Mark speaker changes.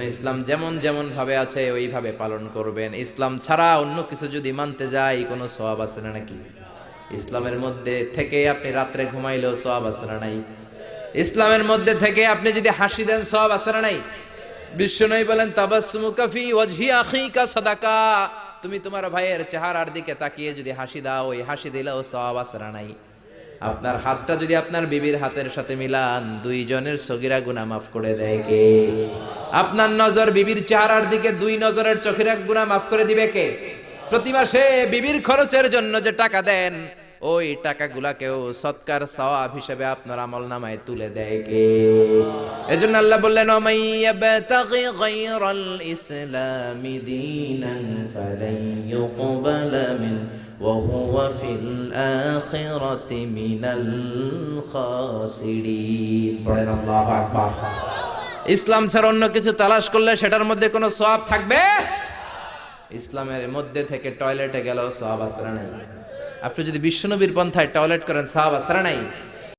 Speaker 1: জন্য ইসলাম যেমন যেমন ভাবে আছে, ওইভাবে পালন করবেন। ইসলাম ছাড়া অন্য কিছু যদি মানতে যাই কোনো সওয়াব আছে না নাকি? ইসলামের মধ্যে থেকে আপনি রাত্রে ঘুমাইলেও সওয়াব আছে না নাই? ইসলামের মধ্যে থেকে আপনি যদি হাসি দেন, সওয়াব আছে না নাই? বিশ্বনবী বলেন, তাবাসসুমুকা ফি ওয়াজহি আখিকা সাদাকা। তুমি তোমার ভাইয়ের চেহারার দিকে তাকিয়ে যদি হাসি দাও, ওই হাসি দিলেও সওয়াব আছে না নাই? আপনার হাতটা যদি আপনার বিবির হাতের সাথে মিলান, দুইজনের সগিরা গুনাহ মাফ করে দেয় কে? আপনার নজর বিবির চেহারার দিকে, দুই নজরের চোখের গুনাহ মাফ করে দিবে কে? প্রতি মাসে বিবির খরচের জন্য যে টাকা দেন, ওই টাকা টাকাগুলাকেও সৎকার, সওয়াব হিসেবে আপনার আমল নামায় তুলে দেয় কে? এজন্য আল্লাহ বললেন ওমাইয়াবতাগি গায়রাল ইসলামি দীনান ফালান ইউকবালা মিন وهو في الآخرة من الخاسرين পড়েন আল্লাহু আকবার ইসলাম ছাড়া অন্য কিছু তালাশ করলে সেটার মধ্যে কোনো সওয়াব থাকবে ইসলামের মধ্যে থেকে টয়লেটে গেলেও সওয়াব আছে না নাই আপনি যদি বিশ্বনবীর পন্থায় টয়লেট করেন সওয়াব আছে না নাই